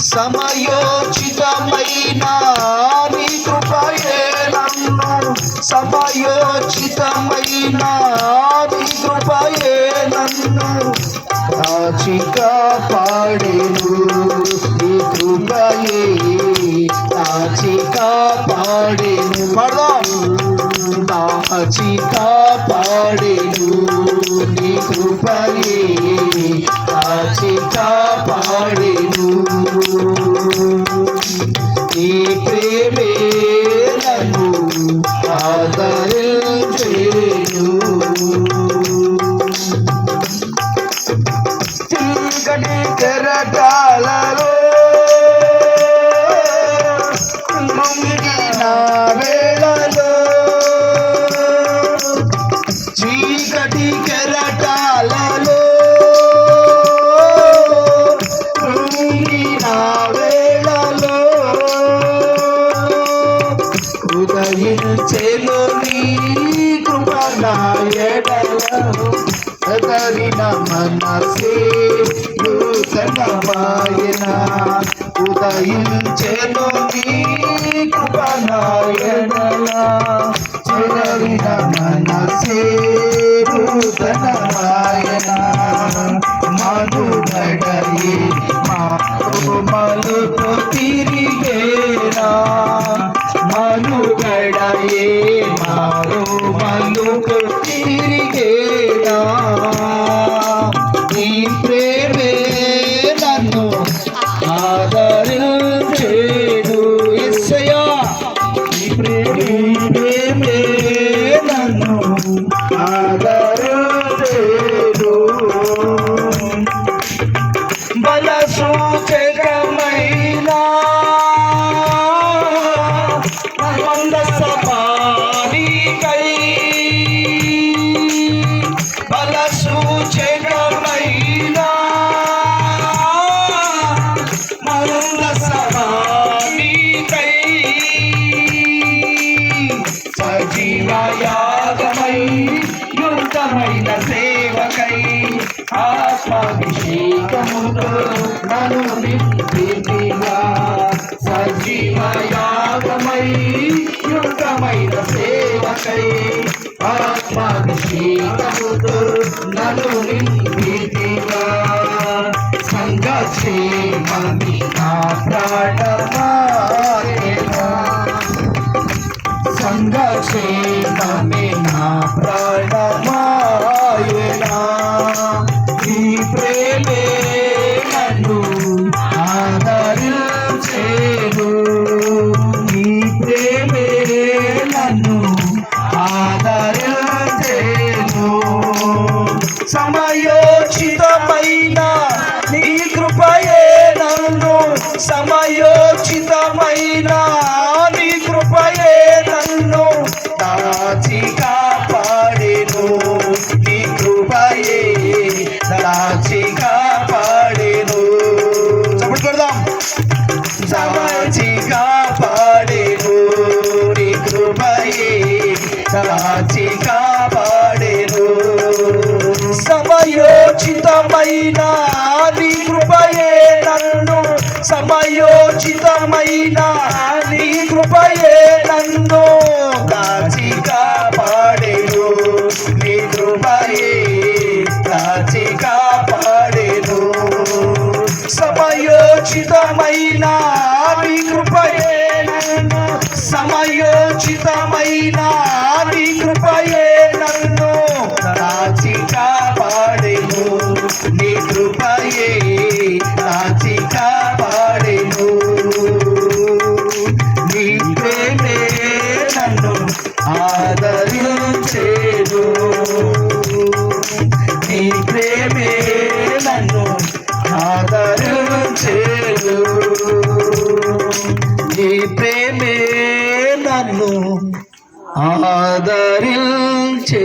సమయోచితమైన నీ కృపయే నన్ను. సమయోచితమైన నీ కృపయే నన్ను. కాచిక పాడేను నీ కృపయే. కాచిక పాడేను. పడదాం. కాచిక పాడేను. కృపయే కాచిక పాడేను నీ ప్రేమే నన్ను ఆదరించేను. చీకటి కెరటాలలో ముంగిన వేళలో చీకటి కదలిన మనసే నూతనమాయన ఉదయించెను నీ కృప నా మనసే నూతనమాయన మనుగడయే మా మలుపు తిరిగేనా మనుగడయే మారు మలుపు తిరిగేనా జీవయాగమై యుక్తమైన సేవకై. ఆత్మాభిషేకముతో నన్ను నింపితివా సజీవయాగమై యుక్తమైన సేవకై. ఆత్మాభిషేకముతో నన్ను నింపితివా సంగక్షేమమి నా ప్రాణమాయనా కృపయే నన్ను సమయోచితమైన నీ కృపయే నన్ను దాచి కాపాడేను నీ కృపయే దాచి కాపాడేను చప్పుడు పెడదాం దాచి కాపాడేను నీ కృపయే దాచి కాపాడేను సమయోచితమైన కృపయే నన్ను సమయోచితమైన. నీ కృపయే నన్ను కాచి పాడేను. నీ కృపయే కాచి పాడేను. సమయోచితమైన నీ కృపయే నన్ను ఆదరించే